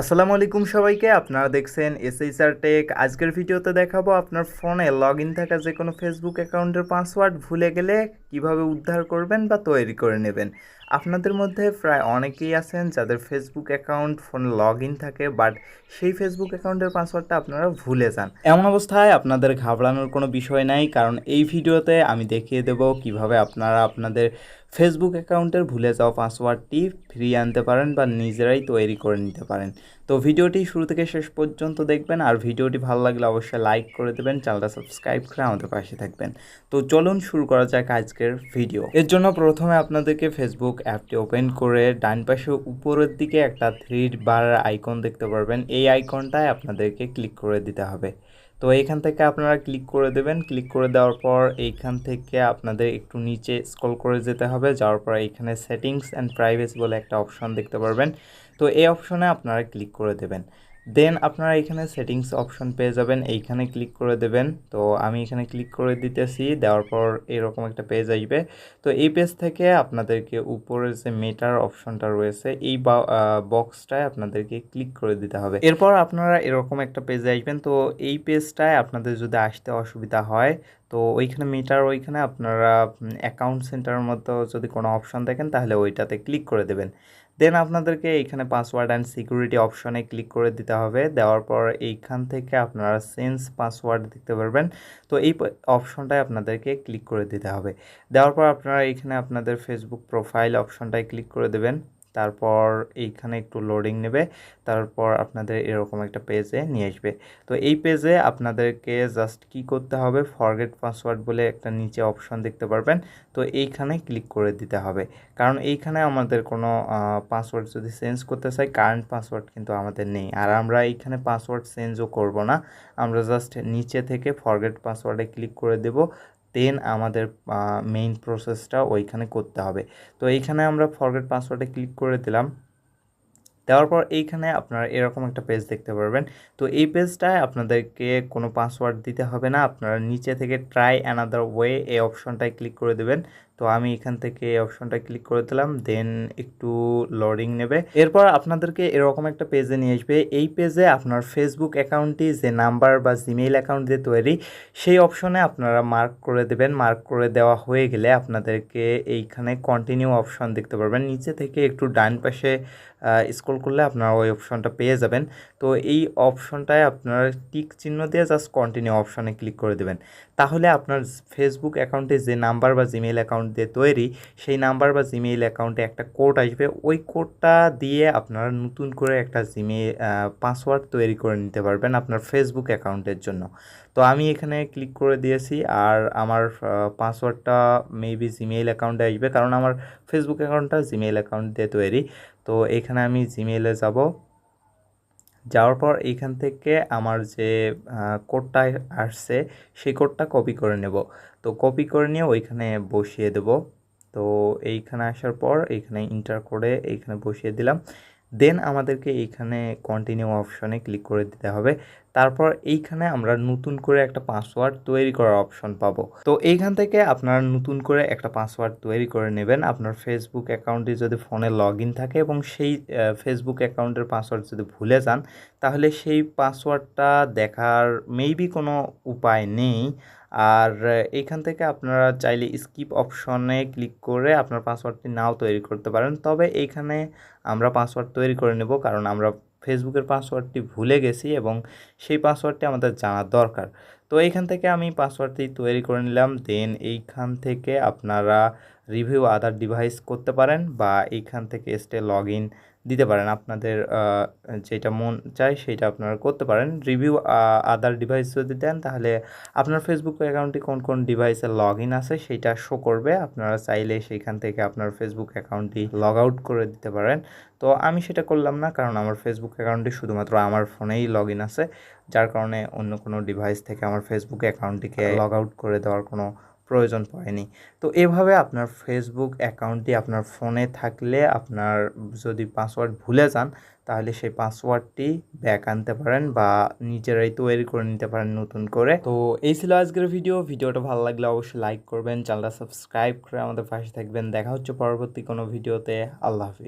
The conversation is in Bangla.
আসসালামু আলাইকুম সবাইকে, আপনারা দেখছেন এসএইচআর টেক আজকের ভিডিওতে দেখাবো আপনার ফোনে লগ ইন থাকা যে কোনো ফেসবুক অ্যাকাউন্টের পাসওয়ার্ড ভুলে গেলে কীভাবে উদ্ধার করবেন বা তৈরি করে নেবেন। আপনাদের মধ্যে প্রায় অনেকেই আছেন যাদের ফেসবুক অ্যাকাউন্ট ফোনে লগ ইন থাকে, বাট সেই ফেসবুক অ্যাকাউন্টের পাসওয়ার্ডটা আপনারা ভুলে যান। এমন অবস্থায় আপনাদের ঘাবড়ানোর কোনো বিষয় নাই, কারণ এই ভিডিওতে আমি দেখিয়ে দেব কীভাবে আপনারা আপনাদের ফেসবুক অ্যাকাউন্টের ভুলে যাওয়া পাসওয়ার্ডটি ফিরিয়ে আনতে পারেন বা নিজেরাই তৈরি করে নিতে পারেন। তো ভিডিওটি শুরু থেকে শেষ পর্যন্ত দেখবেন আর ভিডিওটি ভালো লাগলে অবশ্যই লাইক করে দেবেন, চ্যানেলটা সাবস্ক্রাইব করে আমাদের পাশে থাকবেন। তো চলুন শুরু করা যাক আজকের ভিডিও এর জন্য প্রথমে আপনাদেরকে ফেসবুক অ্যাপটি ওপেন করে ডান পাশে উপরের দিকে একটা থ্রি বার আইকন দেখতে পারবেন। এই আইকনটায় আপনাদেরকে ক্লিক করে দিতে হবে। তো এইখান থেকে আপনারা ক্লিক করে দেবেন। ক্লিক করে দেওয়ার পর এইখান থেকে আপনাদের একটু নিচে স্ক্রল করে যেতে হবে। যাওয়ার পর এইখানে সেটিংস অ্যান্ড প্রাইভেসি বলে একটা অপশন দেখতে পারবেন। তো এই অপশনে আপনারা ক্লিক করে দেবেন। দেন আপনারা এখানে সেটিংস অপশন পেয়ে যাবেন, এইখানে ক্লিক করে দেবেন। তো আমি এখানে ক্লিক করে দিতেছি, দেওয়ার পর এরকম একটা পেজ আসবে। তো এই পেজ থেকে আপনাদেরকে উপরে যে মেটার অপশনটা রয়েছে, এই বক্সটায় আপনাদেরকে ক্লিক করে দিতে হবে। এরপর আপনারা এরকম একটা পেজে আসবেন। তো এই পেজটায় আপনাদের যদি আসতে অসুবিধা হয় তো ওইখানে মিটার ওইখানে আপনারা অ্যাকাউন্ট সেন্টারের মতো যদি কোনো অপশন দেখেন, তাহলে ওইটাতে ক্লিক করে দেবেন। দেন আপনাদেরকে এইখানে পাসওয়ার্ড অ্যান্ড সিকিউরিটি অপশনে ক্লিক করে দিতে হবে। দেওয়ার পর এইখান থেকে আপনারা সেন্স পাসওয়ার্ড দেখতে পারবেন। তো এই অপশনটায় আপনাদেরকে ক্লিক করে দিতে হবে। দেওয়ার পর আপনারা এইখানে আপনাদের ফেসবুক প্রোফাইল অপশনটায় ক্লিক করে দেবেন। তারপর এইখানে একটু লোডিং নেবে, তারপর আপনাদের এরকম একটা পেজে নিয়ে আসবে। তো এই পেজে আপনাদেরকে জাস্ট কি করতে হবে? ফরগেট পাসওয়ার্ড বলে একটা নিচে অপশন দেখতে পারবেন। তো এইখানে ক্লিক করে দিতে হবে। কারণ এইখানে আমাদের কোনো পাসওয়ার্ড যদি চেঞ্জ করতে চাই কারেন্ট পাসওয়ার্ড কিন্তু আমাদের নেই। আর আমরা এইখানে পাসওয়ার্ড চেঞ্জও করব না। আমরা জাস্ট নিচে থেকে ফরগেট পাসওয়ার্ডে ক্লিক করে দেব। দেন আমাদের মেইন প্রসেসটা ওইখানে করতে হবে। তো এইখানে আমরা ফরগেট পাসওয়ার্ডে ক্লিক করে দিলাম। দেওয়ার পর এইখানে আপনারা এরকম একটা পেজ দেখতে পারবেন। তো এই পেজটায় আপনাদেরকে কোনো পাসওয়ার্ড দিতে হবে না। আপনারা নিচে থেকে ট্রাই অ্যানাদার ওয়ে এই অপশনটায় ক্লিক করে দেবেন। তো আমি এখান থেকে এই অপশনটা ক্লিক করে দিলাম দেন একটু লোডিং নেবে। এরপর আপনাদেরকে এরকম একটা পেজে নিয়ে আসবে। এই পেজে আপনার ফেসবুক অ্যাকাউন্টটি যে নাম্বার বা জিমেইল অ্যাকাউন্ট দিয়ে তৈরি, সেই অপশনে আপনারা মার্ক করে দেবেন। মার্ক করে দেওয়া হয়ে গেলে আপনাদেরকে এইখানে কন্টিনিউ অপশন দেখতে পারবেন। নিচে থেকে একটু ডান পাশে স্ক্রল করলে আপনারা ওই অপশনটা পেয়ে যাবেন। তো এই অপশনটায় আপনারা টিক চিহ্ন দিয়ে জাস্ট কন্টিনিউ অপশনে ক্লিক করে দেবেন। তাহলে আপনার ফেসবুক অ্যাকাউন্টে যে নাম্বার বা জিমেইল অ্যাকাউন্ট দিয়ে তৈরি, সেই নাম্বার বা জিমেইল অ্যাকাউন্টে একটা কোড আসবে। ওই কোডটা দিয়ে আপনারা নতুন করে একটা জিমেইল পাসওয়ার্ড তৈরি করে নিতে পারবেন আপনার ফেসবুক অ্যাকাউন্টের জন্য। তো আমি এখানে ক্লিক করে দিয়েছি আর আমার পাসওয়ার্ডটা মেবি জিমেইল অ্যাকাউন্টে আসবে। কারণ আমার ফেসবুক অ্যাকাউন্টটা জিমেইল অ্যাকাউন্ট দিয়ে তৈরি। তো এখানে আমি জিমেলে যাব। যাওয়ার পর এইখান থেকে আমার যে কোডটা আসছে, সেই কোডটা কপি করে নেব। তো কপি করে নিয়ে ওইখানে বসিয়ে দেব। তো এইখানে আসার পর এইখানে ইন্টার করে এইখানে বসিয়ে দিলাম। দেন আমাদেরকে এইখানে কন্টিনিউ অপশনে ক্লিক করে দিতে হবে। তারপর এইখানে আমরা নতুন করে একটা পাসওয়ার্ড তৈরি করার অপশন পাবো। তো এইখান থেকে আপনারা নতুন করে একটা পাসওয়ার্ড তৈরি করে নেবেন। আপনার ফেসবুক অ্যাকাউন্টে যদি ফোনে লগ থাকে এবং সেই ফেসবুক অ্যাকাউন্টের পাসওয়ার্ড যদি ভুলে যান, তাহলে সেই পাসওয়ার্ডটা দেখার মেবি কোনো উপায় নেই। আর এইখান থেকে আপনারা চাইলে স্কিপ অপশনে ক্লিক করে আপনার পাসওয়ার্ডটি নাও তৈরি করতে পারেন। তবে এইখানে আমরা পাসওয়ার্ড তৈরি করে নেব কারণ আমরা ফেসবুকের পাসওয়ার্ডটি ভুলে গেছি এবং সেই পাসওয়ার্ডটি আমাদের জানা দরকার। তো এইখান থেকে আমি পাসওয়ার্ডটি তৈরি করে নিলাম। দেন এইখান থেকে আপনারা রিভিউ আদার ডিভাইস করতে পারেন বা এইখান থেকে স্টে লগ ইন দিতে পারেন। আপনাদের যেটা মন চায় সেটা আপনারা করতে পারেন। রিভিউ আদার ডিভাইস যদি দেন তাহলে আপনার ফেসবুক অ্যাকাউন্টে কোন কোন ডিভাইসে লগ ইন আছে সেইটা শো করবে। আপনারা চাইলে সেইখান থেকে আপনার ফেসবুক অ্যাকাউন্টটি লগ আউট করে দিতে পারেন। তো আমি সেটা করলাম না কারণ আমার ফেসবুক অ্যাকাউন্টটি শুধুমাত্র আমার ফোনেই লগ ইন আছে। যার কারণে অন্য কোনো ডিভাইস থেকে আমার ফেসবুক অ্যাকাউন্টটিকে লগ আউট করে দেওয়ার কোনো প্রয়োজন পড়েনি। তো এভাবে আপনার ফেসবুক অ্যাকাউন্টটি আপনার ফোনে থাকলে আপনার যদি পাসওয়ার্ড ভুলে যান, তাহলে সেই পাসওয়ার্ডটি ব্যাক আনতে পারেন বা নিজেরাই তৈরি করে নিতে পারেন নতুন করে। তো এই ছিল আজকের ভিডিও ভিডিওটা ভালো লাগলে অবশ্যই লাইক করবেন, চ্যানেলটা সাবস্ক্রাইব করে আমাদের পাশে থাকবেন। দেখা হচ্ছে পরবর্তী কোনো ভিডিওতে আল্লাহ হাফিজ।